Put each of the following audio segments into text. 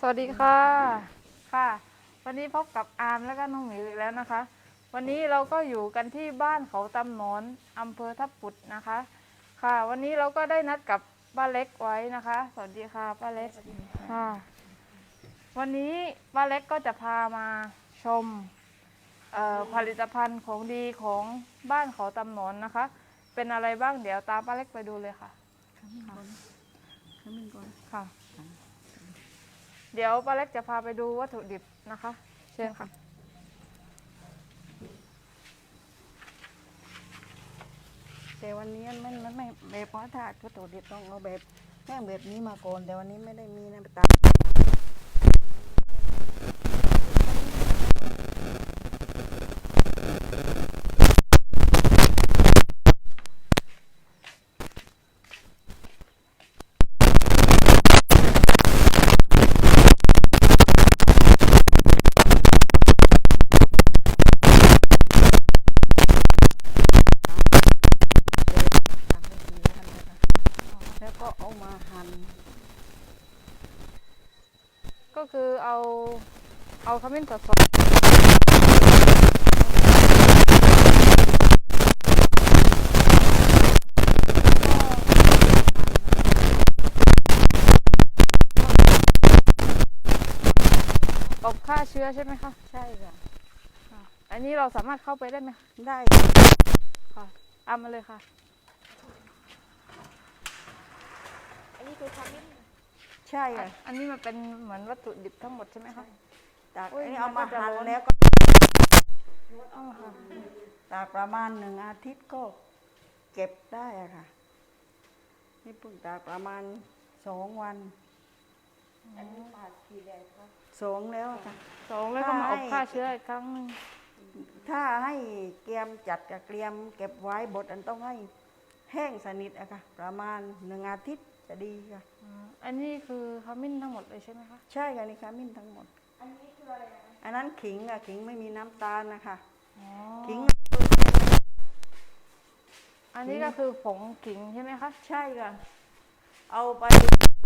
สวัสดีค่ะค่ะ วันนี้พบกับอาร์มและก็น้องหมิวอีกแล้วนะคะ วันนี้เราก็อยู่กันที่บ้านเขาตำหนอนอำเภอทับปุดนะคะ ค่ะ วันนี้เราก็ได้นัดกับป้าเล็กไว้นะคะ สวัสดีค่ะป้าเล็กค่ะ วันนี้ป้าเล็กก็จะพามาชมเอ่อผลิตภัณฑ์ของดีของบ้านเขาตำหนอนนะคะ เป็นอะไรบ้างเดี๋ยวตามป้าเล็กไปดูเลยค่ะขมิ้นก่อนขมิ้นก่อนค่ะ เดี๋ยวป้าเล็กจะพาไปดูวัตถุดิบนะคะ เชิญค่ะ แต่วันนี้มันมันไม่แบบว่าถ้าวัตถุดิบต้องเอาแบบแห้งแบบนี้มาก่อนแต่วันนี้ไม่ได้มีนะตาม ทำให้ดีแล้วกันนะคะแล้วก็เอามาหั่น ก็คือเอา เอาขมิ้นสดๆอบฆ่าเชื้อใช่ไหมคะ ใช่ค่ะ อันนี้เราสามารถเข้าไปได้ไหมคะได้ค่ะเอามาเลยค่ะใช่ค่ะ อันนี้มันเป็นเหมือนวัตถุดิบทั้งหมดใช่ไหมคะ ตากอุ้ยอันนี้เอามามันก็จะหั่นร้อนแล้วก็อ๋อค่ะตากประมาณหนึ่งอาทิตย์ก็เก็บได้อะค่ะ นี่เพิ่งตากประมาณสองวันอันนี้ตากกี่แดดคะสองแล้วอะค่ะ สองแล้วก็มาอบใช่ฆ่าเชื้ออีกครั้งหนึ่งถ้าให้เกรียมจัดกับเกรียม เก็บไว้บดอันต้องให้แห้งสนิทอะค่ะ ประมาณหนึ่งอาทิตย์จะดีค่ะอืมอันนี้คือขมิ้นทั้งหมดเลยใช่ไหมคะ ใช่ค่ะนี่ค่ะมิ้นทั้งหมด อันนี้คืออะไรอันนั้นขิงอะขิงไม่มีน้ำตาลนะคะ อ๋อขิงอันนี้ก็คือผงขิงใช่ไหมคะ ใช่ค่ะ เอาไป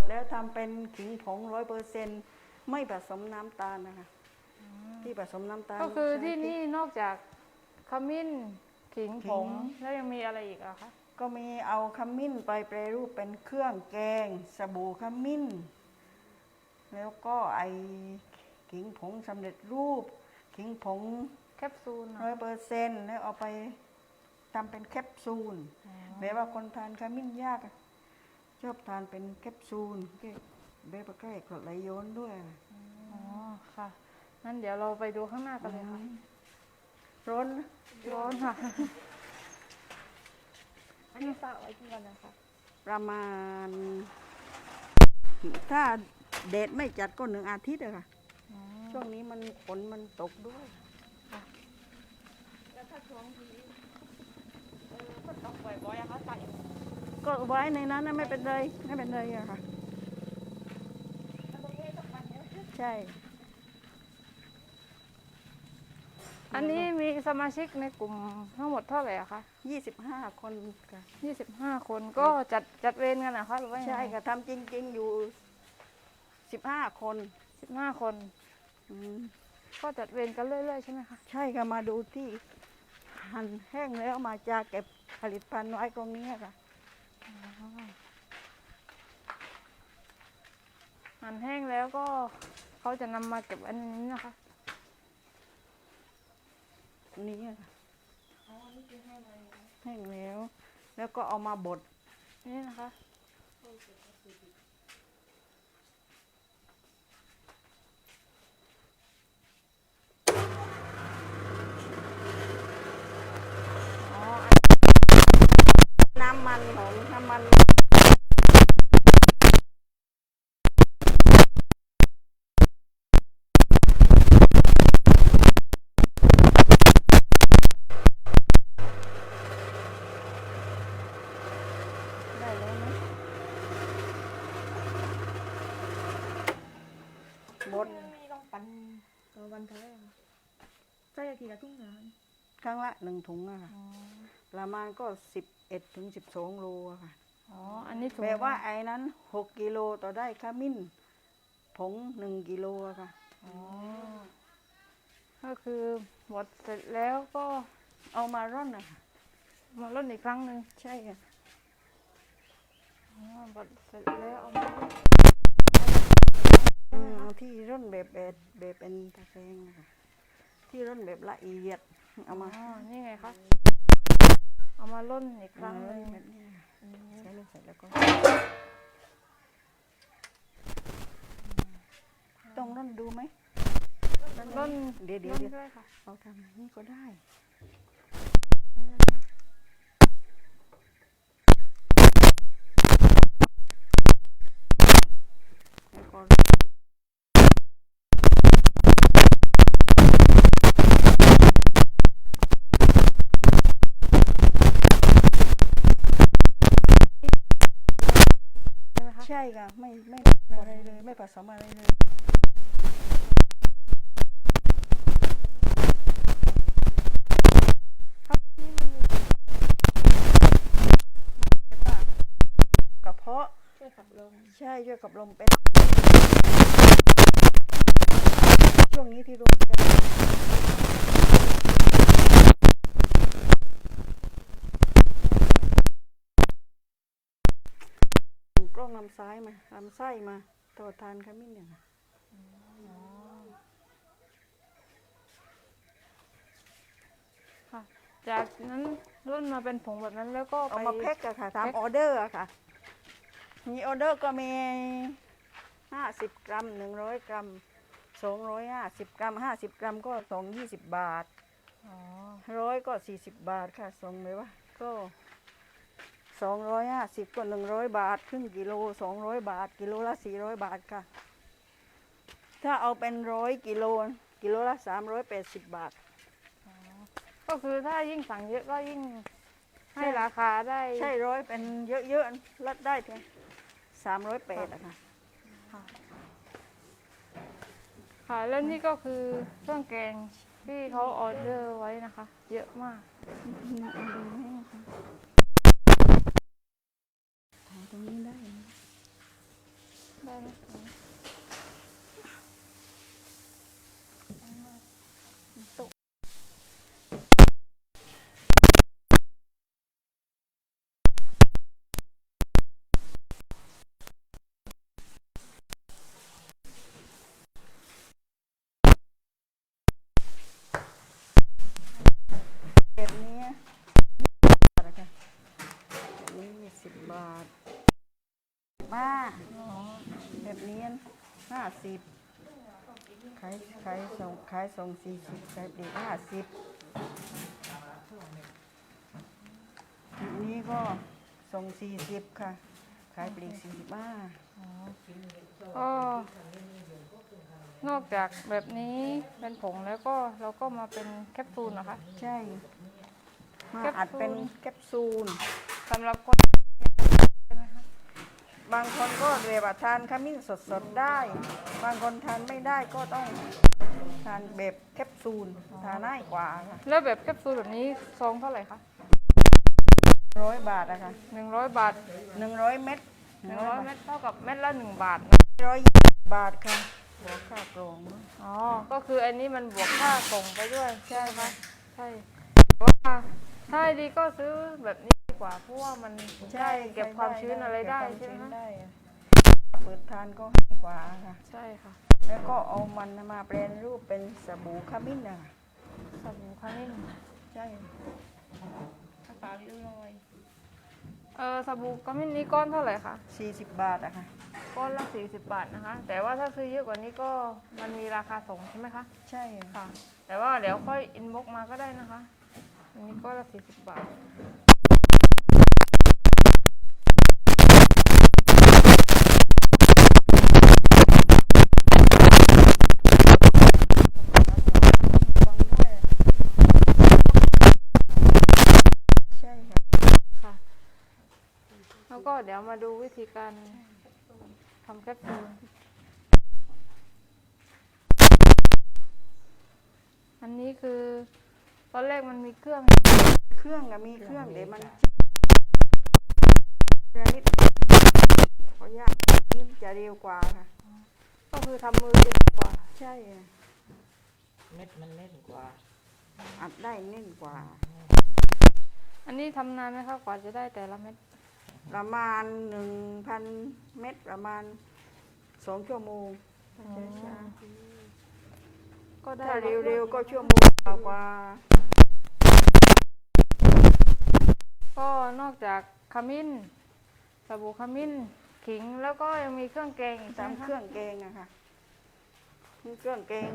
แล้วทำเป็นขิงผงร้อยเปอร์เซ็นไม่ผสมน้ำตาลนะคะ ที่ผสมน้ำตาล ก็คือใช้ที่นี่นอกจากขมิ้นขิงขิผงงแล้วยังมีอะไรอีกอะคะ ก็มีเอาขมิ้นไปแปรรูปเป็นเครื่องแกง สบู่ขมิ้น แล้วก็ไอ ขิงผงสำเร็จรูป ขิงผงแคปซูลร้อยเปอร์เซ็นแล้วเอาไปทำเป็นแคปซูลแบบว่าคนทานขมิ้นยากอะชอบทานเป็นแคปซูลแบบว่าใกล้กรดไหลย้อนด้วยอ๋อค่ะงั้นเดี๋ยวเราไปดูข้างหน้ากันเลยค่ะร้อนนะร้อนค่ะอันนี้ฝากไว้ที่ก่อนนะคะประมาณ ถ้าเดดไม่จัดก็หนึ่งอาทิตย์อะค่ะอ๋อ ช่วงนี้มันฝนมันตกด้วยต้องปล่อยบ่อยอะคะใส่ก็ไว้ในนั้นนะไม่เป็นไรไม่เป็นไรอะค่ะใช่ อันนี้มีสมาชิกในกลุ่มทั้งหมดเท่าไหร่อะคะยี่สิบห้าคนค่ะ ยี่สิบห้าคนก็จัดจัดเวรกันนะคะหรือว่ายังไงใช่ค่ะทำจริง ๆ อยู่สิบห้าคน สิบห้าคน อืมก็จัดเวรกันเรื่อยๆใช่ไหมคะ ใช่ค่ะมาดูที่หั่นแห้งแล้วมาจะเก็บผลิตภัณฑ์ไว้ตรงนี้ค่ะ หั่นแห้งแล้วก็เขาจะนำมาเก็บอันนี้นะคะนี้ค่ะแห้งแล้ว แล้วก็เอามาบดนี่นะคะ อ๋ออัน น้ำมันของน้ำมัน ได้แล้วนะบด มีลอง ปั่นต่อวันเท่าไหร่คะใส่ทีละทุ่งงานครั้งละหนึ่งถุงอะค่ะประมาณก็สิบเอ็ดถึงสิบสองโลอะค่ะ อ๋ออันนี้ถุงแปลว่าไอ้นั้นหกกิโลต่อได้ขมิ้นผงหนึ่งกิโลอะค่ะก็คือหมดเสร็จแล้วก็เอามาร่อนนะคะมาล่นอีกครั้งหนึ่งใช่ค่ะ อ๋อหมดเสร็จแล้วเอามา อืมเอาที่ร่อนแบบแบบแบบเป็นตะแกรงนะคะที่ร่อนแบบละเอียดเอาอ๋อมานี่ไงคะ เอามาล่นอีกครั้งหเลนึ่ยงแบบนี้ค่ะใช้เลยเสร็จแล้วก็ ต้องร่อนดูไหมล่นเดี๋ยวเดี๋ยวล่นเดี๋ยวด้วยค่ะเอาทำนี่ก็ได้แล้วก็ ใช่ไหมคะ ใช่ค่ะไม่ไม่อะไร เลยไม่ผสมอะไรเลยกระเพาะช่วยขับลมใช่ช่วยกับลมเป็น ช่วงนี้ที่รู้กันกล้องลำซ้ายมาลำไส้มา ตัวทานขมิ้นเนี่ยค่ะค่ะ จากนั้นล่นมาเป็นผงแบบนั้นแล้วก็เอาไป มาแพ็คอะค่ะตามแพ็ค ออเดอร์อะค่ะ มีออเดอร์ก็มีห้าสิบกรัมหนึ่งร้อยกรัมสองร้อยห้าสิบกรัมห้าสิบกรัมก็สองยี่สิบบาทอ๋อร้อยก็สี่สิบบาทค่ะส่งไหมวะก็ สองร้อยห้าสิบก็หนึ่งร้อยบาท ครึ่งกิโลสองร้อยบาท กิโลละสี่ร้อยบาทค่ะ ถ้าเอาเป็นร้อยกิโล กิโลละสามร้อยแปดสิบบาท ก็คือถ้ายิ่งสั่งเยอะก็ยิ่งให้ใช่ราคาได้ ใช่ร้อยเป็นเยอะๆลดได้เพียงสามร้อยแปดอะค่ะ ค่ะ แล้วนี่ก็คือเครื่องแกงที่เขาออเดอร์ไว้นะคะ เยอะมากถ่าย ตรงนี้ได้ ได้ไหมคะนี้บาทอะค่ะแบบนี้ยี่สิบบาทมาแบบนี้ห้าสิบขายขาย ส่งขายส่งสี่สิบขายปลีกห้าสิบอันนี้ก็ส่งสี่สิบค่ะ ขายปลีกสี่สิบห้าก็นอกจากแบบนี้เป็นผงแล้วก็เราก็มาเป็นแคปซูลนะคะ ใช่มาแคปซูลอัดเป็นแคปซูลสำหรับคนใช่ไหมคะบางคนก็เรียกว่าทานขมิ้นสดๆได้ บางคนทานไม่ได้ก็ต้อง ทานแบบแคปซูลทานง่ายกว่าค่ะแล้วแบบแคปซูลแบบนี้ซองเท่าไหร่คะร้อยบาทอะค่ะหนึ่งร้อยบาทหนึ่งร้อยเม็ดหนึ่งร้อยเม็ดเท่ากับเม็ดละหนึ่งบาทร้อยยี่สิบบาทค่ะหัวค่ากรองอ๋อ ก็คืออันนี้มันบวกค่าส่งไปด้วย ใช่ไหมใช่เพราะว่าถ้าดีก็ซื้อแบบนี้ดีกว่าเพราะว่ามันได้เก็บความชื้นอะไรได้เก็บใช่ไหมความชื้นคะได้อะเปิดทานก็ง่ายกว่าค่ะ ใช่ค่ะ แล้วก็เอามันมาแปลรูปเป็นสบู่ขมิ้นอะค่ะสบู่ขมิ้นใช่ภาษาลิลอยเออสบู่ขมิ้นนี้ก้อนเท่าไหร่คะสี่สิบบาทอะค่ะ ก้อนละ40บาทนะคะ แต่ว่าถ้าซื้อเยอะกว่านี้ก็มันมีราคาส่งใช่ไหมคะ ใช่ค่ะ แต่ว่าเดี๋ยวค่อยอินบ็อกมาก็ได้นะคะ อันนี้ก้อนละ40บาท ฟังด้วยใช่ค่ะ ค่ะ แล้วก็ เดี๋ยวมาดูวิธีการทำแคปซูลอันนี้คือตอนแรกมันมีเครื่อง เครื่องอะมีเครื่องเดี๋ยวมันระนิดขออนุญาตนี่จะเร็วกว่าค่ะ ก็คือทำมือดีกว่า ใช่อะเม็ดมันเล่นกว่า อัดได้นิ่งกว่า อันนี้ทำนานไหมคะกว่าจะได้แต่ละเม็ด ประมาณหนึ่งพันเม็ดประมาณสองชั่วโมงช้าก็ๆได้ถ้าแบบเร็วๆก็ชั่วโมงกว่าก็นอกจากขมิ้นสบู่ขมิ้น ขิงแล้วก็ยังมีเครื่องแกงอีกตามใช่ไหมเครื่องแกงอะค่ะนี่เครื่องแกง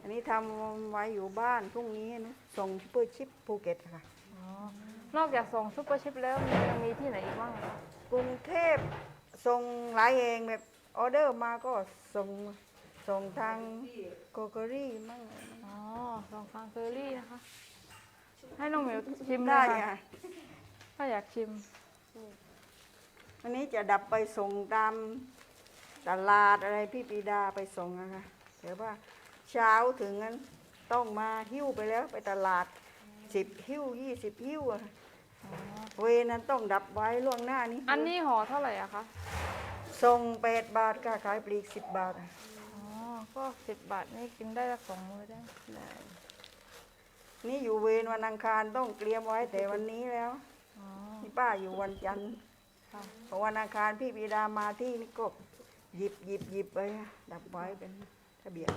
อันนี้ทำไว้อยู่บ้านพรุ่งนี้นะส่งซูเปอร์ชิปภูเก็ตค่ะอ๋อ นอกจากส่งซุปเปอร์ชิปแล้วมียังมีที่ไหนอีกบ้างคะกรุงเทพส่งหลายเองแบบออเดอร์มาก็ส่งส่งทางโกเกอรี่มั่งอะไรมั่งอ๋อส่งฟังเคอรี่นะคะ ให้น้องเหมียวชิมเลได้ยค่ะค่ะถ้าอยากชิม วันนี้จะดับไปส่งตามตลาดอะไรพี่ปีดาไปส่งนะคะเดี๋ยวว่าเช้าถึงนั้นต้องมาหิ้วไปแล้วไปตลาดสิบหิ้วยี่สิบหิ้วอะค่ะ เวรนั้นต้องดับไว้ล่วงหน้านี้อันนี้ห่อเท่าไหร่อะคะส่งแปดบาทค่ะขายปลีกสิบบาทอะอ๋อก็สิบบาทนี่กินได้สักสองมื้อได้ได้นี่อยู่เวรวันอังคารต้องเตรียมไว้แต่วันนี้แล้วอ๋อนี่ป้าอยู่วันจันทร์ค่ะพอวันอังคารพี่ปีดามาที่นี่ก็หยิบหยิบหยิบไปค่ะดับไว้เป็นระเบียบ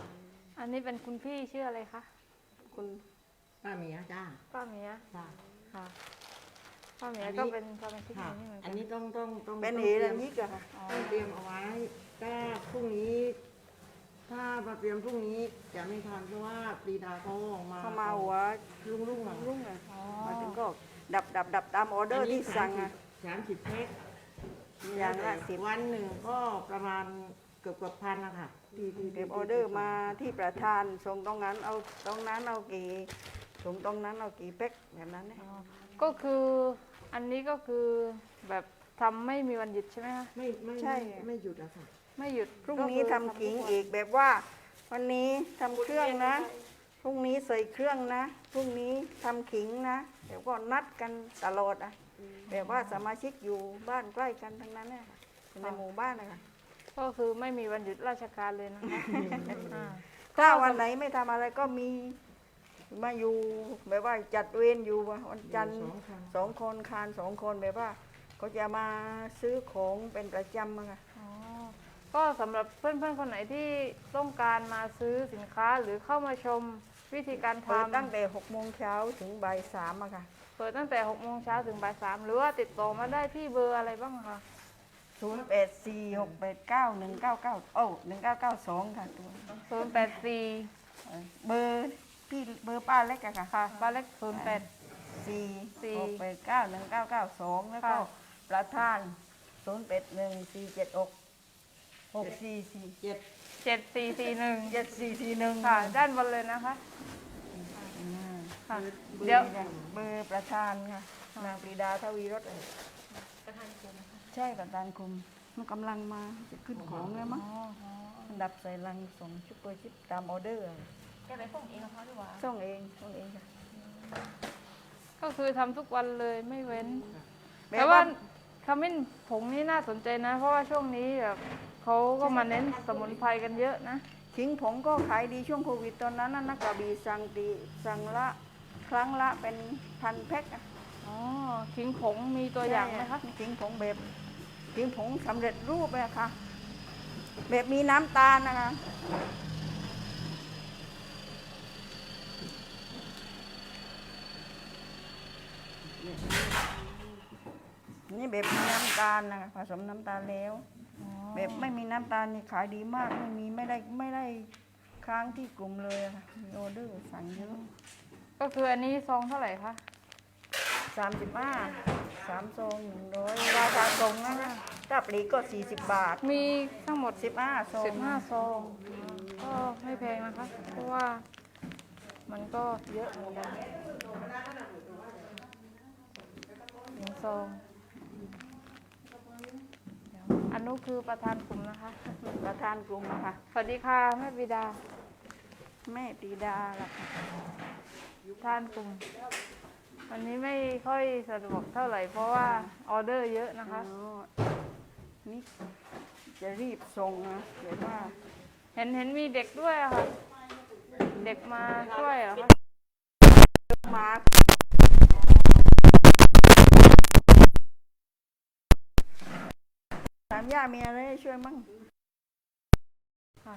อันนี้เป็นคุณพี่ชื่ออะไรคะคุณป้าเมียจ้าป้าเมียจ้าค่ะ ป้าเมียอันนี้ก็เป็นสมาชิกค่ะในนี้เหมือนอักันนนี้ต้องต้องต้องเป็นต้องเหเตรีรัยนมยิกอะค่ะอ๋อต้องเตรียมเอาไว้ถ้าพรุ่งนี้ ถ้ามาเตรียมพรุ่งนี้จะไม่ทันเพราะว่าปรีดาเขาออกมาเข้ามาหัวรุ่งรุ่งๆอะรุ่งอะอ๋อมาถึงก็ดับดับดับตามออเดอร์ที่สั่งอะ สามสิบแพ็คอย่างละสิบ วันหนึ่งก็ประมาณเกือบเกือบพันนะคะที่ที่เก็บออเดอร์มาที่ประธานส่งตรงนั้นเอาตรงนั้นเอากี่ส่งตรงนั้นเอากี่แพ็คแบบนั้นเนี่ยอ๋อก็คือ อันนี้ก็คือแบบทำไม่มีวันหยุดใช่ไหมคะ ไม่ไม่ไม่ไม่หยุดอะค่ะ ไม่หยุดพรุ่งก็นี้คือทำขิงอีกแบบว่า วันนี้ทำเครื่องนะ พรุ่งนี้ใส่เครื่องนะ พรุ่งนี้ทำขิงนะเดี๋ยวก็นัดกันตลอดอะแบบว่าสมาชิกอยู่บ้านใกล้กันทั้งนั้นเนี่ยค่ะอยู่ในหมู่บ้านนะคะก็คือไม่มีวันหยุดราชการเลยนะคะอ่า ถ้าวันไหนไม่ทำอะไรก็มี มาอยู่แบบว่าจัดเวรอยู่วันจันทร์สองครั้งสองคนคานสองคนแบบว่าเขาจะมาซื้อของเป็นประจำอะค่ะอ๋อก็สำหรับเพื่อนๆคนไหนที่ต้องการมาซื้อสินค้าหรือเข้ามาชมวิธีการเปิดทำตั้งแต่หกโมงเช้าถึงบ่ายสามอะค่ะเปิดตั้งแต่6โมงเช้าถึงบ่ายสามหรือว่าติดต่อมาได้ที่เบอร์อะไรบ้างคะศูนย์แปดสี่หกแปดเก้าหนึ่งเก้าเก้าโอ้หนึ่งเก้าเก้าสองค่ะตัวศูนย์แปดสี่เออเบอร์ พี่เบอร์ป้าเล็กอะค่ะค่ะบ้านเลขศูนย์แปด สี่สี่หกแปดเก้าหนึ่งเก้าเก้าสองแล้วก็ค่ะ ประธานศูนย์แปดหนึ่งสี่เจ็ดหกหกสี่สี่เจ็ดเจ็ดสี่สี่หนึ่งเจ็ดสี่สี่หนึ่งค่ะ ด้านบนเลยนะคะอืมค่ะเบอร์เดี๋ยวนี่นะเบอร์ประธานค่ะนางปรีดาทวีรสใช่ประธานคุมมันกำลังมาจะขึ้นของแล้วมั้งอ๋ออ๋ออันดับใส่ลังส่งชุปเปอร์ชิปตามออเดอร์อะ แกไปส่งเองนะคะหรือว่าส่งเองส่งเองค่ะก็คือทำทุกวันเลยไม่เว้นแม้แต่ว่าขมิ้นผงนี่น่าสนใจนะ เพราะว่าช่วงนี้แบบเขาก็มาเน้นสมุนไพรกันเยอะนะขิงผงก็ขายดีช่วงโควิดตอนนั้นน่ะนักกระบีสั่งตีสั่งละครั้งละเป็นพันแพ็คอะอ๋อขิงผงมีตัวอย่างไหมคะใช่ขิงผงแบบขิงผงสำเร็จรูปเลยอะค่ะ แบบมีน้ำตาลนะคะ นี่แบบมีน้ำตาลนะคะผสมน้ำตาลแล้ว อ๋อแบบไม่มีน้ำตาลนี่ขายดีมากไม่มีไม่ได้ไม่ได้ค้างที่กลุ่มเลยอะค่ะมีออเดอร์สั่งเยอะก็คืออันนี้ซองเท่าไหร่คะ สามสิบห้าสามซองหนึ่งร้อยราคาตรงนะคะถ้าปลีกก็สี่สิบบาทมีทั้งหมด สิบห้าซองสิบห้าซองก็ไม่แพงนะคะ เพราะว่ามันก็เยอะเหมือนกันหนึ่ง ซองเดี๋ยวอันนู้นคือประธานกลุ่มนะคะ ประธานกลุ่มนะคะสวัสดีค่ะแม่บิดา แม่ปีดาล่ะค่ะท่านกลุ่ม วันนี้ไม่ค่อยสะดวกเท่าไหร่เพราะว่าออเดอร์เยอะนะคะอ๋อนี่จะรีบส่งนะเดี๋ยวว่า เห็นเห็นมีเด็กด้วยอะค่ะ เด็กมาช่วยเหรอคะมาามย่ามีอะไรให้ช่วยมั่งค่ะ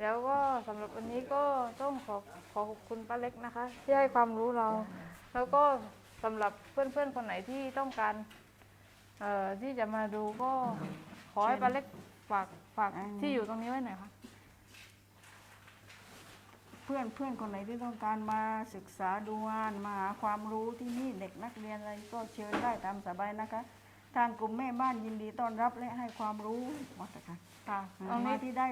แล้วก็สำหรับวันนี้ก็ต้องขอขอขอบคุณป้าเล็กนะคะ ที่ให้ความรู้เรา แล้วก็สำหรับเพื่อนๆคนไหนที่ต้องการเอ่อที่จะมาดูก็ขอให้ป้าเล็กฝากฝากที่อยู่ตรงนี้ไว้หน่อยค่ะ เพื่อนเพื่อนคนไหนที่ต้องการมาศึกษาดูงานมาหาความรู้ที่นี่เด็กนักเรียนอะไรก็เชิญได้ตามสบายนะคะ ทางกลุ่มแม่บ้านยินดีต้อนรับและให้ความรู้หมดนะคะค่ะตตรรงงนี้นี้ที่ได้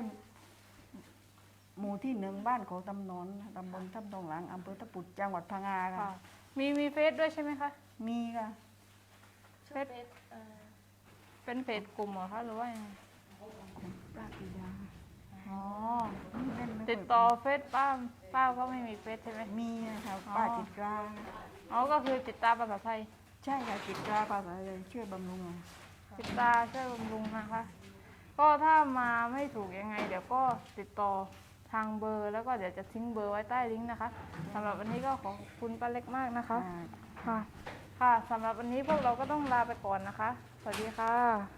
หมู่ที่หนึ่งบ้านของตำนนตำบลทับทองหลังอำเภอตะปุดจังหวัดพังงาค่ะ ค่ะ มีมีเฟซด้วยใช่ไหมคะ มีค่ะเฟซเป็นเพจกลุ่มเหรอคะหรือว่ายังไงป้าปิดาอ๋อเล่นไม่ค่ยติดต่อเฟซป้าป้าก็ไม่มีเฟซใช่ไหม มีนะคะอ๋อป้าจิตราอ๋อ ก็คือติดตามภาษาไทย ใช่ค่ะจิตราภาษาเลยช่วยบำรุงอะติดตาช่วยบำรุงนะคะ ก็ถ้ามาไม่ถูกยังไง เดี๋ยวก็ติดต่อทางเบอร์ แล้วก็เดี๋ยวจะทิ้งเบอร์ไว้ใต้ลิงก์นะคะสำหรับวันนี้ก็ขอบคุณป้าเล็กมากนะคะ อ่า ค่ะ ค่ะสำหรับวันนี้พวกเราก็ต้องลาไปก่อนนะคะ สวัสดีค่ะ